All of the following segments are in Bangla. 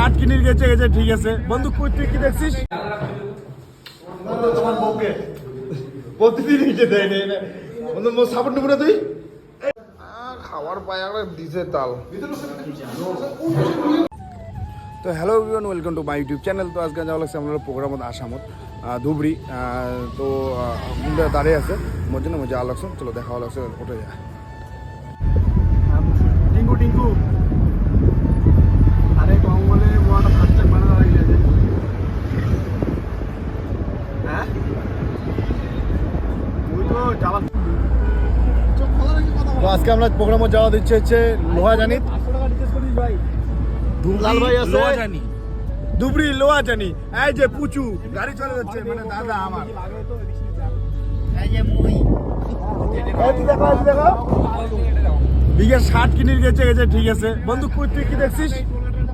শার্ট কিনে গেছে গেছে ঠিক আছে। বন্ধু কই তুই কি দেখছিস? বন্ধু তোমার বউকে। প্রতিদিন হিটে দেয় নে। বন্ধু মো সাপোর্ট নেব না তুই খাওয়ার পায় একটা দিছে তাল। তো hello everyone welcome to my YouTube channel তো আজকে যাওয়া লাগছে আমরা প্রোগ্রামত আসামত ধুবড়ি। তো দাঁড়িয়ে আছে মোর জন্য মজা লাগছে। চলো দেখা লাগছে ওঠে যায় টিঙ্কু টিঙ্কু আরে কম বলে মোয়াটা ফার্স্ট মানে দাঁড়িয়ে গেছে হ্যাঁ ওই তো আজকে আমরা প্রোগ্রামে যাওয়া দিচ্ছে হচ্ছে লোহা জানি লাল ভাই আছে। লোহা জানি ধুবড়ি লোহা জানি এই যে পুচু গাড়ি চলে যাচ্ছে মানে দাদা আমার। কিনে গেছে গেছে ঠিক আছে। বন্ধু কই তুই কি দেখছিস?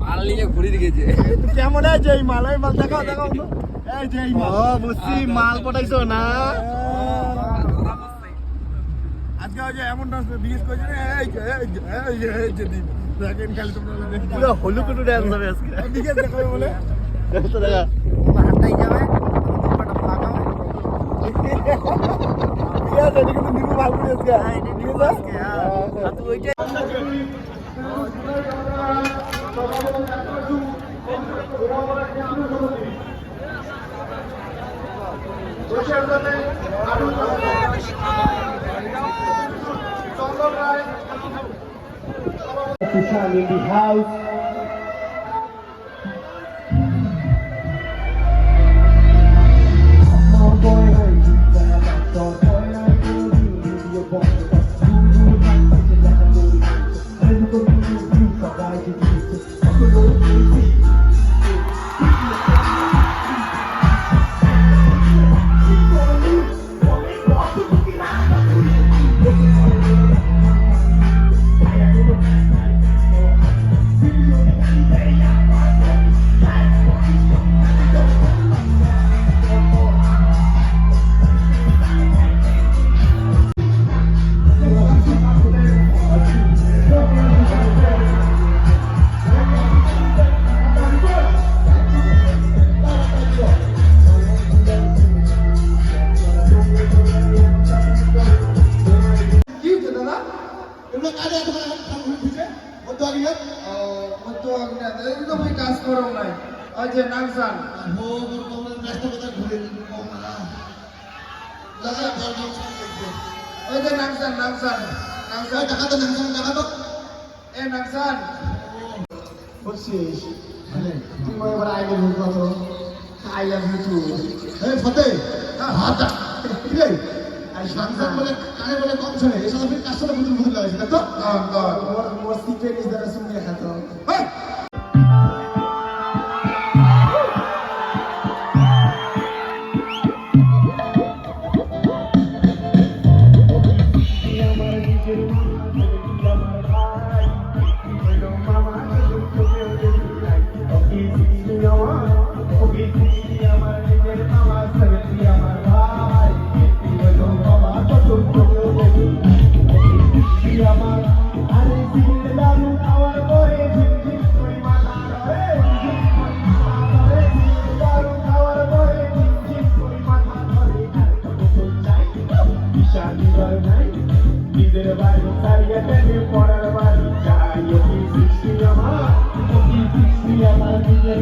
মাল নিয়ে ঘুরে গেছে। কেমন? আছে এই মাল এই মাল দেখাও দেখাও এই যে এই মাল। বুঝছি মাল পটাইছো না? আজকে ওই যে এমন ডান্স বিশেষ করে এই যে এই যে এই যে এই যে দেখেন খালি তোমরা দেখি পুরো হলু কুটু ডান্স হবে আজকে। বিশেষ দেখাবে বলে। দেখো দেখা। হাঁটাই যাবে ঠিক আছে Susan in the house. এই তো কাজ করো নাই। ওই যে নাংসান হো মোর কথা ঘুরে কমলা দাদা ধর্ম দেখবে ওই যে নাংসান নাংসান নাংসান টাকা তো নাম টাকা তো এ নাংসান বলছিস তুই মনে আইলে ভুল কথা আই লাভ ইউ টু এই ফতে হাতা রে? আর সাংসার বলে কানে বলে কম শোনে? এসব বুঝুন বুঝুন লাগাইছে তো? গড মোর মোর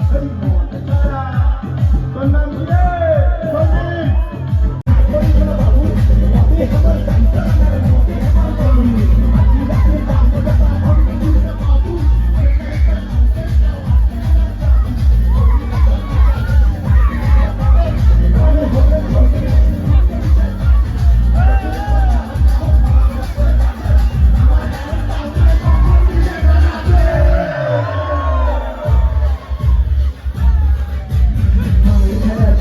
এই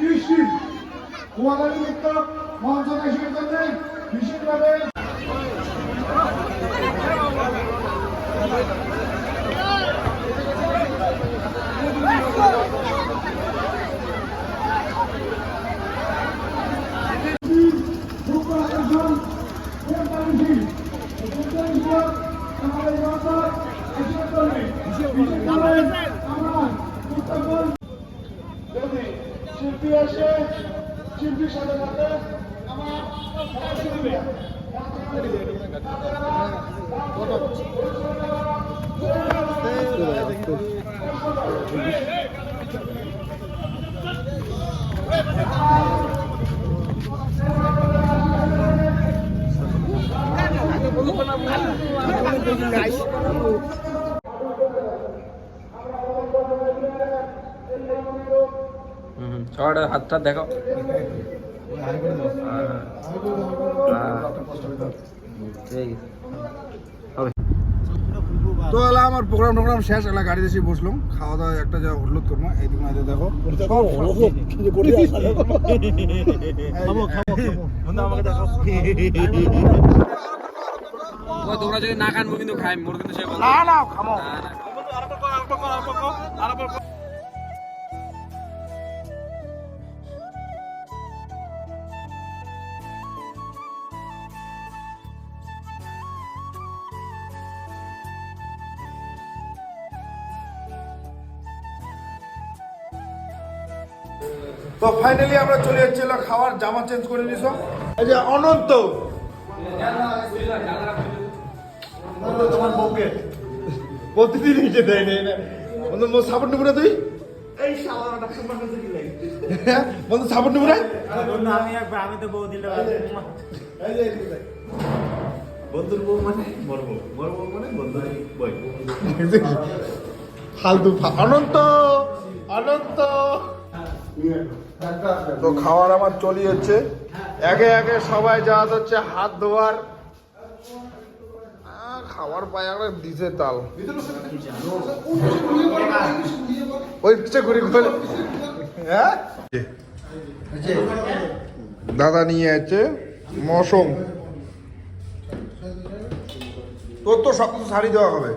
কৃষি। কুয়ালার নিমিত্ত মঞ্চ দেশের জন্য বিশেষভাবে মুখ্য আকর্ষণ পঁয়তাল্লিশ পঁয়তাল্লিশ আমাদের মঞ্চ এসে চলবে বিশেষভাবে আমরা উত্তরবঙ্গ যদি শিল্পী আসে শিল্পীর সাথে আমার শুনবে সবার হাতটা দেখো তো এলা আমার প্রোগ্রাম টোগ্রাম শেষ এলা গাড়িতে এসে বসলাম খাওয়া দাওয়া একটা যা হলুদ করব এইদিকে মাঝে দেখো ও তোমরা যদি না খান কিন্তু খাই মোর কিন্তু সে না না খামো। না, না। তো ফাইনালি আমরা চলে যাচ্ছি খাওয়ার জামা চেঞ্জ করে নিস এই যে অনন্ত। তোমার বউকে। প্রতিদিন নিচে দেয় না বন্ধু মোর সাপোর্ট তুই? হ্যাঁ? বন্ধু সাপোর্ট আমি একবার আমি তো বউ দিলে। বন্ধুর বউ মানে বউ। বউ মানে বন্ধুর বই। ফালতু অনন্ত! অনন্ত! তো খাওয়ার আমার চলি হচ্ছে একে একে সবাই যাওয়া হচ্ছে হাত ধোয়ার। খাওয়ার পায়ে দিছে তাল। ওই পিছে ঘুরি ঘুরে। হ্যাঁ? দাদা নিয়ে আছে মৌসুম। তোর তো সব কিছু শাড়ি দেওয়া হবে।